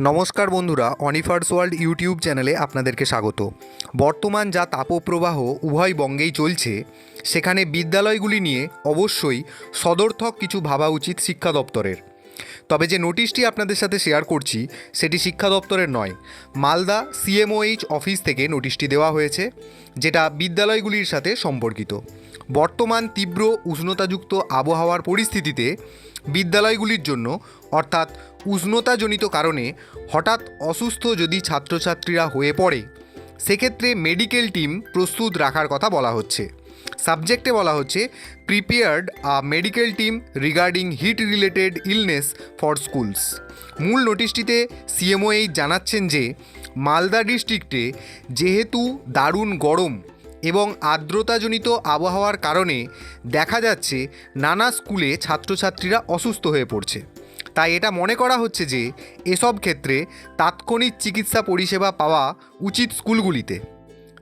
নমস্কার বন্ধুরা অনিফার্স world YouTube চ্যানেলে আপনাদেরকে স্বাগত। বর্তমান যা তাপপ্রবাহ উভয় বঙ্গেই চলছে, সেখানে বিদ্যালয়গুলি নিয়ে অবশ্যই সদর্থক কিছু ভাবা উচিত শিক্ষা দপ্তরের। তবে যে নোটিশটি আপনাদের সাথে শেয়ার করছি, সেটি শিক্ষা দপ্তরের নয়, মালদা সিএমওএইচ অফিস থেকে নোটিশটি দেওয়া হয়েছে, যেটা বিদ্যালয়গুলির সাথে সম্পর্কিত। বর্তমান তীব্র উষ্ণতাযুক্ত আবহাওয়ার পরিস্থিতিতে বিদ্যালয়গুলির জন্য, অর্থাৎ উষ্ণতাজনিত কারণে হঠাৎ অসুস্থ যদি ছাত্রছাত্রীরা হয়ে পড়ে, সেক্ষেত্রে মেডিকেল টিম প্রস্তুত রাখার কথা বলা হচ্ছে। সাবজেক্টে বলা হচ্ছে, prepared a medical team regarding heat related illness for schools. মূল নোটিশটিতে সিএমওএইচ জানাচ্ছেন যে, মালদা ডিস্ট্রিক্টে যেহেতু দারুণ গরম এবং আর্দ্রতাজনিত আবহাওয়ার কারণে দেখা যাচ্ছে নানা স্কুলে ছাত্রছাত্রীরা অসুস্থ হয়ে পড়ছে। তাই এটা মনে করা হচ্ছে যে এসব ক্ষেত্রে তাৎক্ষণিক চিকিৎসা পরিষেবা পাওয়া উচিত স্কুলগুলিতে।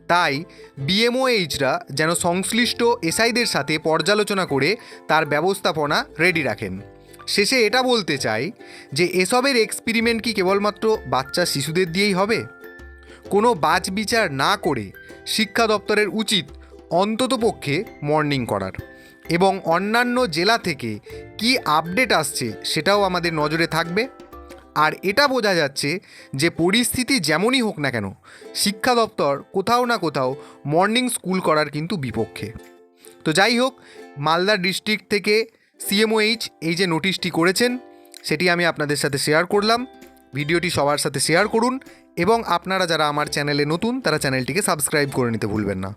তাই বিএমওএইচরা যেন সংশ্লিষ্ট এসআইদের সাথে পর্যালোচনা করে তার ব্যবস্থাপনা রেডি রাখেন। শেষে এটা বলতে চাই যে এসবের এক্সপেরিমেন্ট কি কেবলমাত্র বাচ্চা শিশুদের দিয়েই হবে? কোনো বাজ বিচার না করে শিক্ষা দপ্তরের উচিত অন্ততপক্ষে মর্নিং করার। এবং অন্যান্য জেলা থেকে কি আপডেট আসছে সেটাও আমাদের নজরে থাকবে। আর এটা বোঝা যাচ্ছে যে পরিস্থিতি যেমনই হোক না কেন, শিক্ষা দপ্তর কোথাও না কোথাও মর্নিং স্কুল করার কিন্তু বিপক্ষে। তো যাই হোক, মালদা ডিস্ট্রিক্ট থেকে সিএমওএইচ এই যে নোটিশটি করেছেন, সেটি আমি আপনাদের সাথে শেয়ার করলাম। ভিডিওটি সবার সাথে শেয়ার করুন এবং আপনারা যারা আমার চ্যানেলে নতুন, তারা চ্যানেলটিকে সাবস্ক্রাইব করে নিতে ভুলবেন না।